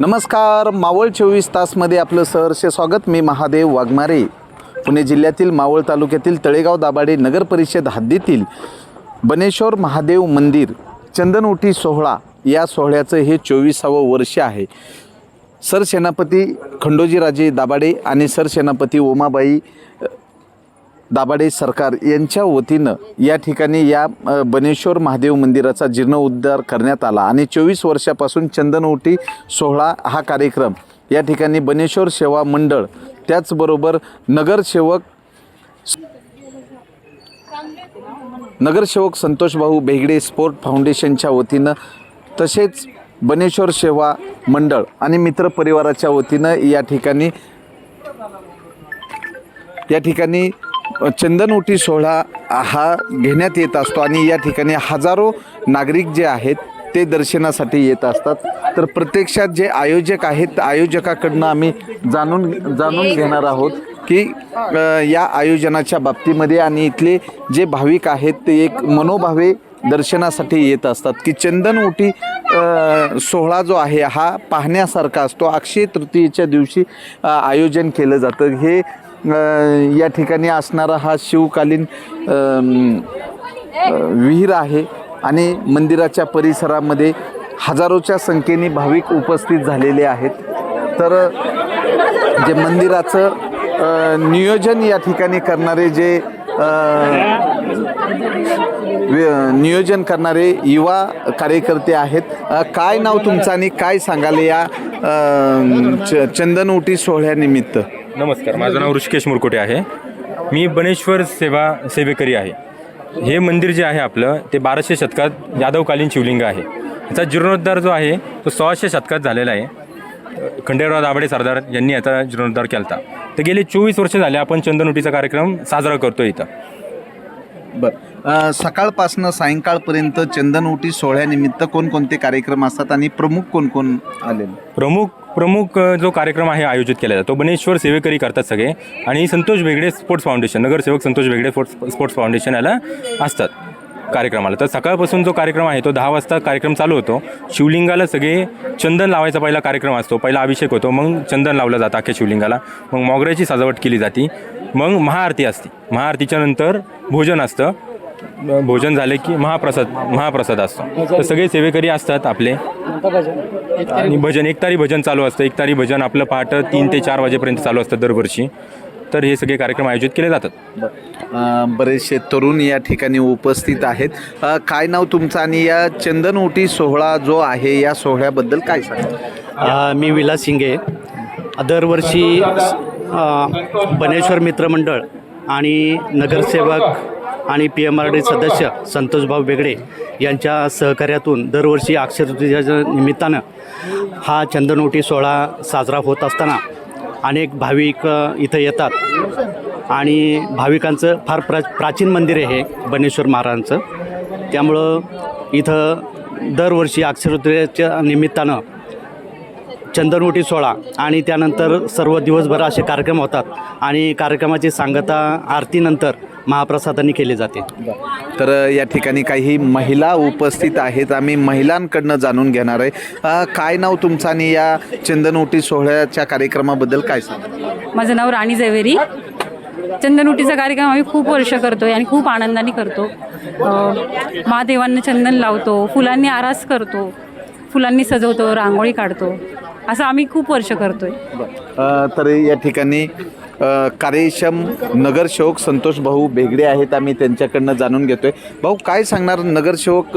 नमस्कार मावळ चोवीस तासमध्ये आपलं सहर्ष स्वागत. मी महादेव वाघमारे. पुणे जिल्ह्यातील मावळ तालुक्यातील तळेगाव दाभाडे नगर परिषद हद्दीतील बनेश्वर महादेव मंदिर चंदनओटी सोहळा या सोहळ्याचं हे चोवीसावं वर्ष आहे. सरसेनापती खंडोजीराजे दाभाडे आणि सरसेनापती उमाबाई दाभाडे सरकार यांच्या वतीनं या ठिकाणी या बनेश्वर महादेव मंदिराचा जीर्णोद्धार करण्यात आला. आणि चोवीस वर्षापासून चंदनओटी सोहळा हा कार्यक्रम या ठिकाणी बनेश्वर सेवा मंडळ त्याचबरोबर नगरसेवक नगरसेवक संतोषभाऊ बेगडे स्पोर्ट फाउंडेशनच्या वतीनं तसेच बनेश्वर सेवा मंडळ आणि मित्रपरिवाराच्या वतीनं या ठिकाणी या ठिकाणी चंदनओटी सोहळा हा घेण्यात येत असतो आणि या ठिकाणी हजारो नागरिक जे आहेत ते दर्शनासाठी येत असतात. तर प्रत्यक्षात जे आयोजक आहेत आयोजकाकडनं आम्ही जाणून जाणून घेणार आहोत की या आयोजनाच्या बाबतीमध्ये आणि इथले जे भाविक आहेत ते एक मनोभावे दर्शनासाठी येत असतात की चंदन ओटी सोहळा जो आहे हा पाहण्यासारखा असतो. अक्षय तृतीयेच्या दिवशी आयोजन केलं जातं. हे या ठिकाणी असणारा हा शिवकालीन विहीर आहे आणि मंदिराच्या परिसरामध्ये हजारोच्या संख्येने भाविक उपस्थित झालेले आहेत. तर जे मंदिराचं नियोजन या ठिकाणी करणारे जे नियोजन करणारे युवा कार्यकर्ते आहेत. काय नाव तुमचं आणि काय सांगाल या चंदन उटी सोहळ्यानिमित्त? नमस्कार माझं नाव ऋषिकेश मुरकुटे आहे. मी बनेश्वर सेवा सेवेकरी आहे. हे मंदिर जे आहे आपलं ते बाराशे शतकात यादवकालीन शिवलिंग आहे. याचा जीर्णोद्धार जो आहे तो सोळाशे शतकात झालेला आहे. खंडेराव दाभाडे सरदार यांनी याचा जीर्णोद्धार केला होता तर गेले चोवीस वर्ष झाले आपण चंदनोटीचा कार्यक्रम साजरा करतो इथं. बरं. सकाळपासनं सायंकाळपर्यंत चंदनओटी सोहळ्यानिमित्त कोणकोणते कार्यक्रम असतात आणि प्रमुख कोण कोण आले प्रमुख प्रमुख जो कार्यक्रम आहे आयोजित केला जातो. बनेश्वर सेवेकरी करतात सगळे आणि संतोष भेगडे स्पोर्ट्स फाउंडेशन नगरसेवक Santosh Bhegade sports sports foundation याला असतात कार्यक्रमाला. तर सकाळपासून जो कार्यक्रम आहे तो दहा वाजता कार्यक्रम चालू होतो. शिवलिंगाला सगळे चंदन लावायचा पहिला कार्यक्रम असतो. पहिला अभिषेक होतो मग चंदन लावलं जातं अख्ख्या शिवलिंगाला. मग मोगऱ्याची सजावट केली जाते. मग महाआरती असते. महाआरतीच्या नंतर भोजन असतं. भोजन झाले की महाप्रसाद महाप्रसाद असतो. तर सगळे सेवेकरी असतात आपले. आणि भजन एकतारी भजन चालू असतं. एकतारी भजन आपलं पहाट तीन ते चार वाजेपर्यंत चालू असतं दरवर्षी. तर हे सगळे कार्यक्रम आयोजित केले जातात. बरेचसे तरुण या ठिकाणी उपस्थित आहेत. काय नाव तुमचं आणि या चंदनओटी सोहळा जो आहे या सोहळ्याबद्दल काय सांगा मी विलास शिंगे. दरवर्षी बनेश्वर मित्रमंडळ आणि नगरसेवक आणि पी एम आर डी सदस्य संतोषभाऊ बेगडे यांच्या सहकार्यातून दरवर्षी अक्षरतृतीच्या निमित्तानं हा चंदनोटी सोहळा साजरा होत असताना अनेक भाविक इथं येतात. आणि भाविकांचं फार प्रा प्राचीन मंदिर आहे हे बनेश्वर महाराजांचं. त्यामुळं इथं दरवर्षी अक्षरतृतीच्या निमित्तानं चंदनवटी सोहळा आणि त्यानंतर सर्व दिवसभर असे कार्यक्रम होतात आणि कार्यक्रमाची सांगता आरतीनंतर महाप्रसादाने केली जाते. तर या ठिकाणी काही महिला उपस्थित आहेत. आम्ही महिलांकडनं जाणून घेणार आहे. काय नाव तुमचं आणि या चंदनओटी सोहळ्याच्या कार्यक्रमाबद्दल काय सांगा माझं नाव राणी जवेरी चंदनउटीचा कार्यक्रम आम्ही खूप वर्ष करतो आणि खूप आनंदाने करतो. महादेवांना चंदन लावतो फुलांनी आरास करतो फुलांनी सजवतो रांगोळी काढतो. असं आम्ही खूप वर्ष करतोय. तर या ठिकाणी कार्यक्षम नगरसेवक संतोष भाऊ बेगडे आहेत आम्ही त्यांच्याकडनं जाणून घेतोय. भाऊ काय सांगणार नगरसेवक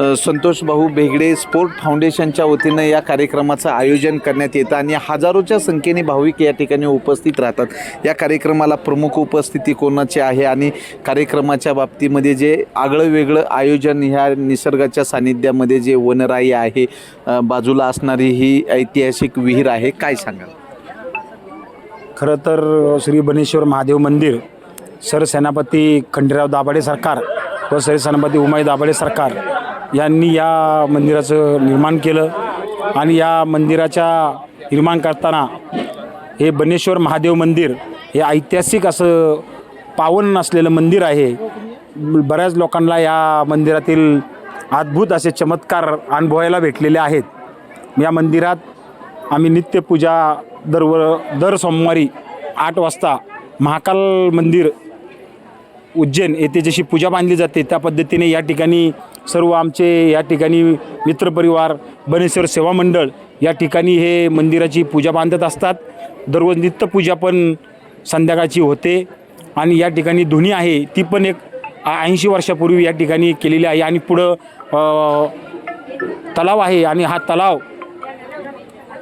संतोष भाऊ बेगडे स्पोर्ट फाउंडेशनच्या वतीनं या कार्यक्रमाचं आयोजन करण्यात येतं आणि हजारोच्या संख्येने भाविक या ठिकाणी उपस्थित राहतात. या कार्यक्रमाला प्रमुख उपस्थिती कोणाची आहे आणि कार्यक्रमाच्या बाबतीमध्ये जे आगळं वेगळं आयोजन ह्या निसर्गाच्या सानिध्यामध्ये जे वनराई आहे बाजूला असणारी ही ऐतिहासिक विहीर आहे काय सांगाल? खरं तर श्री बनेश्वर महादेव मंदिर सरसेनापती खंडेराव दाभाडे सरकार व सरसेनापती उमाई दाभाडे सरकार यांनी या मंदिराचं निर्माण केलं आणि या मंदिराच्या निर्माण करताना हे बनेश्वर महादेव मंदिर हे ऐतिहासिक असं पावन असलेलं मंदिर आहे. बऱ्याच लोकांना या मंदिरातील अद्भुत असे चमत्कार अनुभवायला भेटलेले आहेत. या मंदिरात आम्ही नित्यपूजा दर दर सोमवारी आठ वाजता महाकाल मंदिर उज्जैन येथे जशी पूजा बांधली जाते त्या पद्धतीने या ठिकाणी सर्व आमचे या ठिकाणी मित्रपरिवार बनेश्वर सेवा मंडळ या ठिकाणी हे मंदिराची पूजा बांधत असतात. दररोज नित्यपूजा पण संध्याकाळची होते आणि या ठिकाणी धुनी आहे. ती पण एक ऐंशी वर्षापूर्वी या ठिकाणी केलेली आहे आणि पुढं तलाव आहे आणि हा तलाव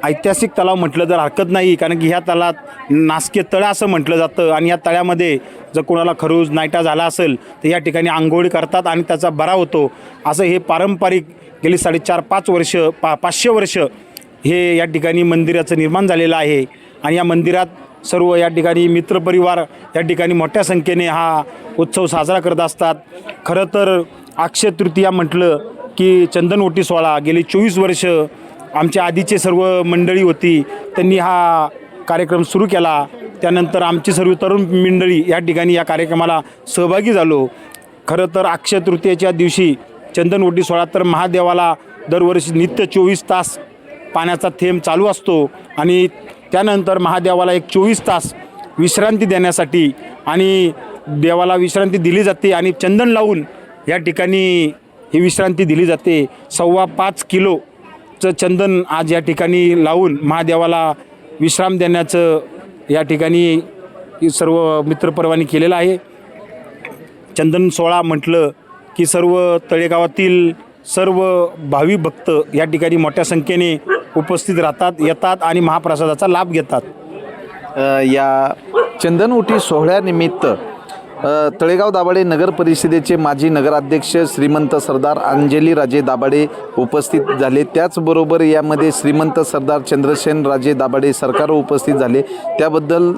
ऐतिहासिक तलाव म्हटलं तर हरकत नाही कारण की ह्या तलावात नासके तळं असं म्हटलं जातं आणि या तळ्यामध्ये जर कोणाला खरूज नायटा झाला असेल तर या ठिकाणी आंघोळी करतात आणि त्याचा बरा होतो. असं हे पारंपरिक गेली साडेचार पाच वर्ष पा पाचशे वर्ष हे या ठिकाणी मंदिराचं निर्माण झालेलं आहे. आणि या मंदिरात सर्व या ठिकाणी मित्रपरिवार या ठिकाणी मोठ्या संख्येने हा उत्सव साजरा करत असतात. खरं तर अक्षय तृतीया म्हटलं की चंदनवटी सोहळा गेली चोवीस वर्ष आमच्या आधीचे सर्व मंडळी होती त्यांनी हा कार्यक्रम सुरू केला. त्यानंतर आमची सर्व तरुण मंडळी या ठिकाणी या कार्यक्रमाला सहभागी झालो. खरं तर अक्षय तृतीयेच्या दिवशी चंदन ओटी सोहळा तर महादेवाला दरवर्षी नित्य चोवीस तास पाण्याचा थेंब चालू असतो आणि त्यानंतर महादेवाला एक चोवीस तास विश्रांती देण्यासाठी आणि देवाला विश्रांती दिली जाते आणि चंदन लावून या ठिकाणी ही विश्रांती दिली जाते. सव्वा पाच किलो चं चंदन आज या ठिकाणी लावून महादेवाला विश्राम देण्याचं या ठिकाणी सर्व मित्रपर्वांनी केलेलं आहे. चंदन सोहळा म्हटलं की सर्व तळेगावातील सर्व भावी भक्त या ठिकाणी मोठ्या संख्येने उपस्थित राहतात येतात आणि महाप्रसादाचा लाभ घेतात. या चंदनउटी सोहळ्यानिमित्त तळेगाव दाभाडे नगर परिषदेचे माजी नगराध्यक्ष श्रीमंत सरदार अंजली राजे दाभाडे उपस्थित झाले. त्याचबरोबर यामध्ये श्रीमंत सरदार चंद्रसेन राजे दाभाडे सरकार उपस्थित झाले. त्याबद्दल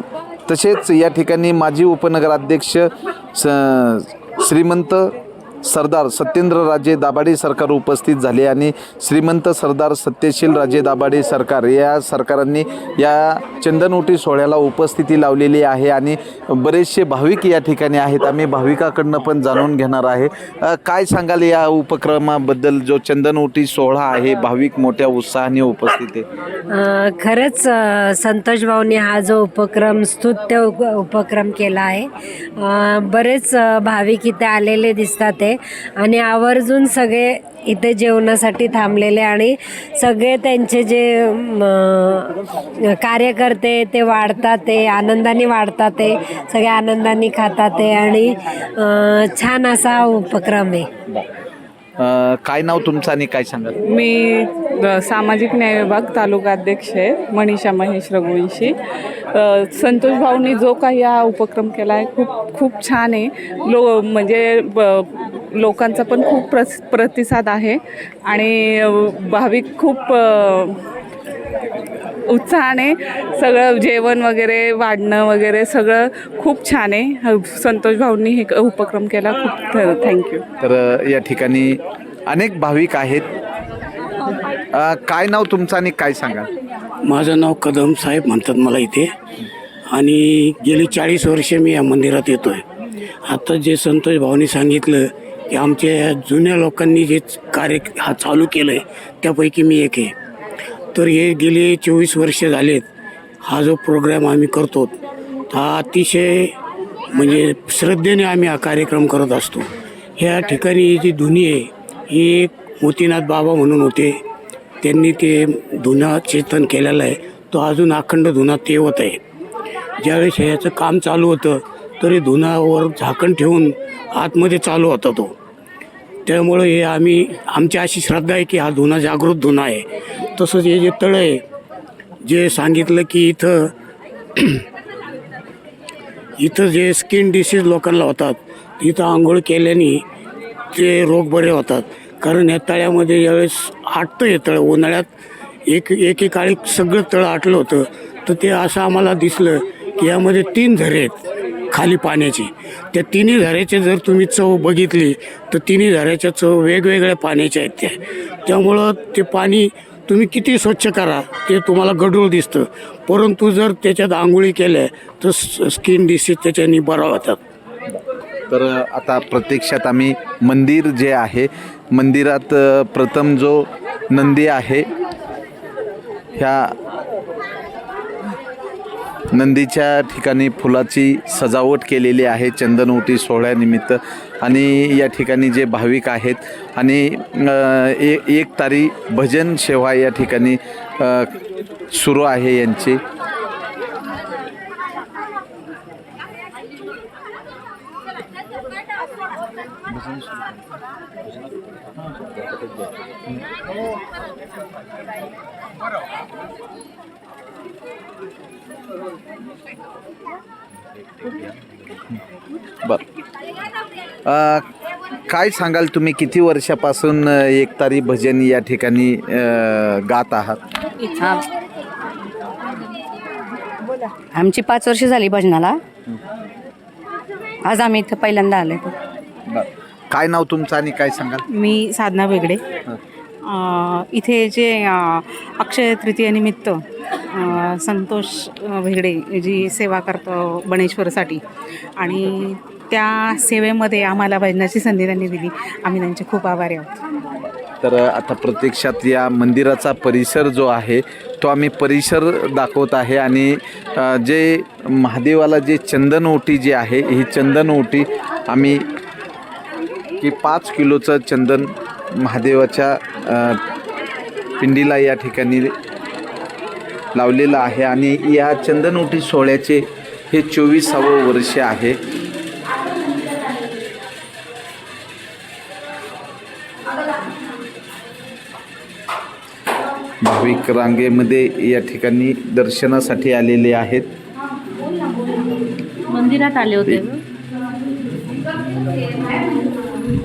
तसेच या ठिकाणी माजी उपनगराध्यक्ष स श्रीमंत सरदार सत्येंद्र राजे दाभाडे सरकार उपस्थित झाले आणि श्रीमंत सरदार सत्यशील राजे दाभाडे सरकार या सरकारांनी या चंदनोटी सोहळ्याला उपस्थिती लावलेली आहे आणि बरेचसे भाविक या ठिकाणी आहेत. आम्ही भाविकाकडनं पण जाणून घेणार आहे. काय सांगाल या उपक्रमाबद्दल? जो चंदनोटी सोहळा आहे भाविक मोठ्या उत्साहाने उपस्थित आहे. खरंच संतोष भाऊने हा जो उपक्रम स्तुत्य उप उपक्रम केला आहे. बरेच भाविक इथे आलेले दिसतात आहे आणि आवर्जून सगळे इथे जेवणासाठी थांबलेले आणि सगळे त्यांचे जे कार्यकर्ते ते वाढतात ते आनंदाने वाढतात ते सगळे आनंदाने खातात ते आणि छान असा उपक्रम आहे. काय नाव तुमचं आणि काय सांगाल? मी सामाजिक न्याय विभाग तालुका अध्यक्ष आहे मनीषा महेश रघुवंशी. संतोष भाऊनी जो काही हा उपक्रम केला आहे खूप खूप छान आहे. लो म्हणजे लोकांचा पण खूप प्रस प्रतिसाद आहे. आणि भाविक खूप उत्साहाने सगळं जेवण वगैरे वाढणं वगैरे सगळं खूप छान आहे. संतोष भाऊंनी हे उपक्रम केला. खूप थँक्यू तर या ठिकाणी अनेक भाविक आहेत. काय नाव तुमचं आणि काय सांगाल? माझं नाव कदम साहेब म्हणतात मला इथे. आणि गेली चाळीस वर्षे मी या मंदिरात येतो आहे आता जे संतोष भाऊनी सांगितलं की आमच्या जुन्या लोकांनी जे कार्य हा चालू केलं आहे त्यापैकी मी एक आहे. तर हे गेले चोवीस वर्ष झालेत. हा जो प्रोग्राम आम्ही करतो हा अतिशय म्हणजे श्रद्धेने आम्ही हा कार्यक्रम करत असतो. ह्या ठिकाणी जी धुनी आहे ही एक मोतीनाथ बाबा म्हणून होते. त्यांनी ते धुना चेतन केलेलं आहे. तो अजून अखंड धुना तेवत आहे. ज्यावेळेस ह्याचं काम चालू होतं तरी धुनावर झाकण ठेवून आतमध्ये चालू होता तो. त्यामुळं हे आम्ही आमची अशी श्रद्धा आहे की हा धुना जागृत धुना आहे. तसंच हे जे तळं आहे जे सांगितलं की इथं इथं जे स्किन डिसीज लोकांना होतात इथं आंघोळ केल्याने ते रोग बरे होतात. कारण या तळ्यामध्ये यावेळेस आटतं हे तळं उन्हाळ्यात एक एकेकाळी सगळं तळं आटलं होतं. तर ते असं आम्हाला दिसलं की यामध्ये तीन झरे आहेत. खाली पाण्याची. त्या तिन्ही झऱ्याचे जर तुम्ही चव बघितली तर तिन्ही झऱ्याच्या चव वेगवेगळ्या पाण्याच्या आहेत त्या. त्यामुळं ते पाणी तुम्ही किती स्वच्छ करा ते तुम्हाला गढूळ दिसतं. परंतु जर त्याच्यात आंघोळी केल्या तर स्किन डिसीज त्याच्यानी बरा होतात. तर आता प्रत्यक्षात आम्ही मंदिर जे आहे मंदिरात प्रथम जो नंदी आहे ह्या नंदीच्या ठिकाणी फुलाची सजावट केलेली आहे चंदनवटी सोहळ्यानिमित्त. आणि या ठिकाणी जे भाविक आहेत आणि ए एक तारी भजन सेवा या ठिकाणी सुरू आहे यांची. बर. काय सांगाल तुम्ही? किती वर्षापासून एकतारी भजन या ठिकाणी गात आहात? आमची पाच वर्ष झाली भजनाला. आज आम्ही इथं पहिल्यांदा आलो बर. काय नाव तुमचं आणि काय सांगाल? मी साधना वेगळे. इथे जे अक्षय तृतीयेनिमित्त संतोष भेगडे जी सेवा करतो बणेश्वरसाठी आणि त्या सेवेमध्ये आम्हाला भजनाची संधी त्यांनी दिली. आम्ही त्यांचे खूप आभारी आहोत. तर आता प्रत्यक्षात या मंदिराचा परिसर जो आहे तो आम्ही परिसर दाखवत आहे आणि जे महादेवाला जे चंदन ओटी जी आहे ही चंदन ओटी आम्ही की पाच किलोचं चंदन महादेवाच्या पिंडीला या ठिकाणी लावलेलं आहे आणि या चंदन ओटी सोहळ्याचे हे चोवीसावं वर्ष आहे. भाविक रांगेमध्ये या ठिकाणी दर्शनासाठी आलेले आहेत. मंदिरात आले होते.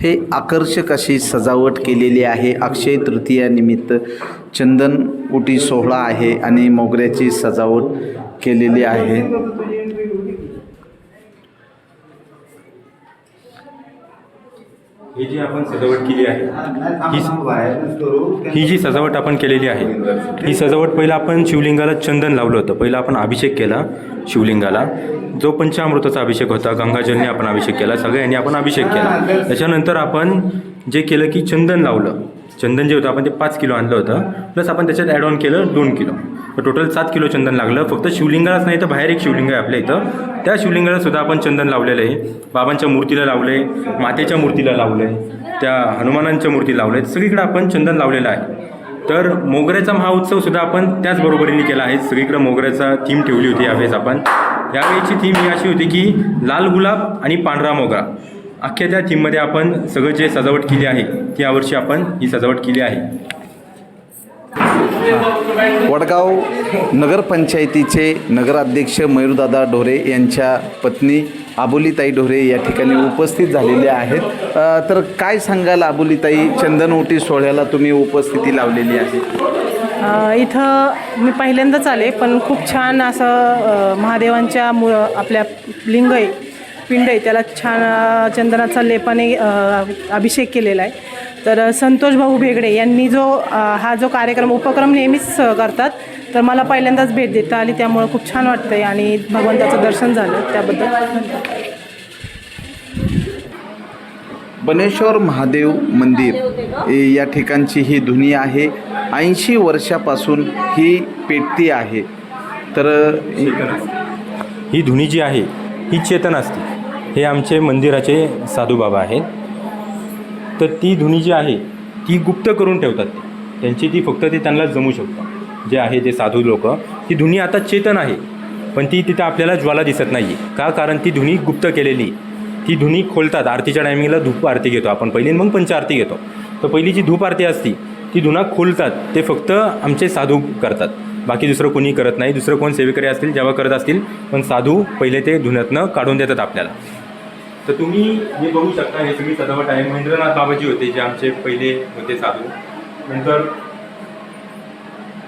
हे आकर्षक अशी सजावट केलेली आहे. अक्षय तृतीयानिमित्त चंदन उटी सोहळा आहे आणि मोगऱ्याची सजावट केलेली आहे. ही जी आपण सजावट केली आहे ही ही जी सजावट आपण केलेली आहे ही सजावट पहिलं आपण शिवलिंगाला चंदन लावलं होतं. पहिलं आपण अभिषेक केला शिवलिंगाला. जो पंचामृताचा अभिषेक होता गंगाजलने आपण अभिषेक केला सगळ्यांनी आपण अभिषेक केला. त्याच्यानंतर आपण जे केलं की चंदन लावलं. चंदन जे होतं आपण ते पाच किलो आणलं होतं. प्लस आपण त्याच्यात ॲड ऑन केलं दोन किलो. तर टोटल सात किलो चंदन लागलं. फक्त शिवलिंगालाच नाही तर बाहेर एक शिवलिंग आहे आपल्या इथं. त्या शिवलिंगाला सुद्धा आपण चंदन लावलेलं आहे. बाबांच्या मूर्तीला लावलं आहे मातेच्या मूर्तीला लावलं आहे त्या हनुमानांच्या मूर्ती लावल्या. आहेत सगळीकडे आपण चंदन लावलेलं आहे. तर मोगऱ्याचा महाउत्सव सुद्धा आपण त्याच बरोबरीने केला आहे. सगळीकडे मोगऱ्याचा थीम ठेवली होती यावेळेस आपण. यावेळेची थीम ही अशी होती की लाल गुलाब आणि पांढरा मोगरा. अख्ख्या त्या थीममध्ये आपण सगळं जे सजावट केली आहे ती यावर्षी आपण ही सजावट केली आहे. वडगाव नगरपंचायतीचे नगराध्यक्ष मयूरदादा ढोरे यांच्या पत्नी आबोलीताई ढोरे या ठिकाणी उपस्थित झालेले आहेत. तर काय सांगाल आबोलीताई? चंदनवटी सोहळ्याला तुम्ही उपस्थिती लावलेली आहे. इथं मी पहिल्यांदाच आले पण खूप छान असं महादेवांच्या मु आपल्या लिंग आहे पिंड आहे त्याला छान चंदनाचा लेपाने अभिषेक केलेला आहे. तर संतोष भाऊ भेगडे यांनी जो हा जो कार्यक्रम उपक्रम नेहमीच करतात तर मला पहिल्यांदाच भेट देता आली त्यामुळं खूप छान वाटतंय आणि भगवंताचं दर्शन झालं त्याबद्दल. बनेश्वर महादेव मंदिर या ठिकाणची ही धुनी आहे. ऐंशी वर्षापासून ही पेटती आहे. तर ही धुनी जी आहे ही चेतन असते. हे आमचे मंदिराचे साधूबाबा आहेत. तर ती धुनी जी आहे ती गुप्त करून ठेवतात ते. त्यांची ती फक्त ते त्यांना जमू शकतं जे आहे ते साधू लोक ती धुनी आता चेतन आहे. पण ती तिथं आपल्याला ज्वाला दिसत नाही आहे का? कारण ती धुनी गुप्त केलेली. ती धुनी खोलतात. आरतीच्या टायमिंगला धूप आरती घेतो आपण. पहिली मग पंच आरती घेतो. तर पहिली जी धूप आरती असती ती धुना खोलतात. ते फक्त आमचे साधू करतात. बाकी दुसरं कोणी करत नाही. दुसरं कोण सेवेकरी असतील जेव्हा करत असतील पण साधू पहिले ते धुण्यातनं काढून देतात आपल्याला. तर तुम्ही हे बघू शकता हे सगळी सजावट आहे. महेंद्रनाथ बाबाजी होते जे आमचे पहिले होते साधू. नंतर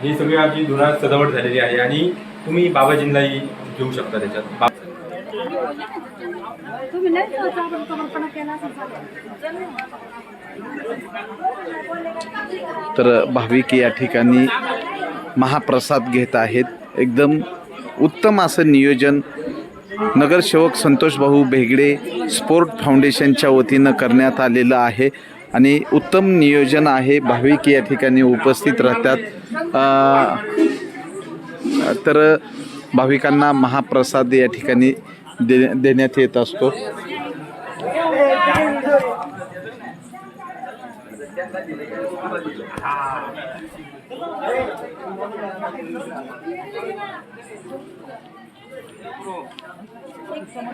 ही सगळी आमची धुना सजावट झालेली आहे आणि तुम्ही बाबाजींनाही घेऊ शकता त्याच्यात. तर भाविक या ठिकाणी महाप्रसाद घेत आहेत. एकदम उत्तम असं नियोजन नगरसेवक संतोष भाऊ भेगडे स्पोर्ट फाउंडेशनच्या वतीनं करण्यात आलेलं आहे आणि उत्तम नियोजन आहे. भाविक या ठिकाणी उपस्थित राहतात. तर भाविकांना महाप्रसाद या ठिकाणी दे देण्यात येत असतो.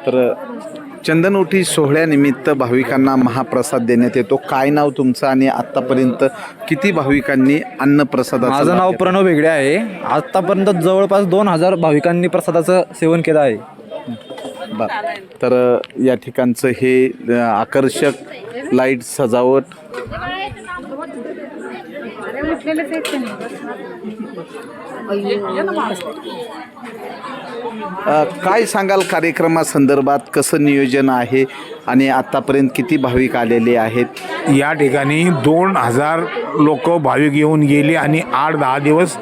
तर चंदनोटी सोहळ्यानिमित्त भाविकांना महाप्रसाद देण्यात येतो. काय नाव तुमचं आणि आत्तापर्यंत किती भाविकांनी अन्नप्रसाद माझं नाव प्रणव वेगळे आहे. आतापर्यंत जवळपास दोन हजार भाविकांनी प्रसादाचं सेवन केलं आहे. बर तर या ठिकाणचं हे आकर्षक लाइट सजावट. काय सांगाल कार्यक्रमासंदर्भात? कसं नियोजन आहे? आणि आत्तापर्यंत किती भाविक आलेले आहेत? या ठिकाणी दोन हजार लोक भाविक येऊन गेले आणि आठ दहा दिवस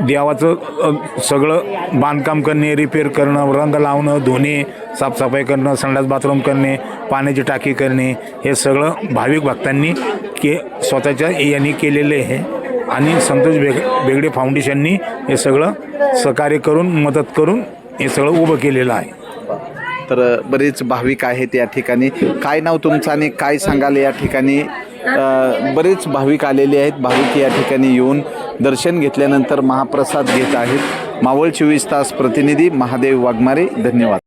देवाचं अ, सगळं बांधकाम करणे रिपेअर करणं रंग लावणं धुणे साफसफाई करणं संडास बाथरूम करणे पाण्याची टाकी करणे हे सगळं भाविक भक्तांनी के स्वतःच्या यांनी केलेले आहे. आणि संतोष बेग बेगडे फाउंडेशननी हे सगळं सहकार्य करून मदत करून हे सगळं उभं केलेलं आहे. तर बरेच भाविक आहेत या ठिकाणी. काय नाव तुमचं आणि काय सांगाल या ठिकाणी? अ, बरेच भाविक आलेले आहेत. भाविक या ठिकाणी येऊन दर्शन घेतल्यानंतर महाप्रसाद घेत आहेत. मावळ चोवीस तास प्रतिनिधी महादेव वाघमारे धन्यवाद.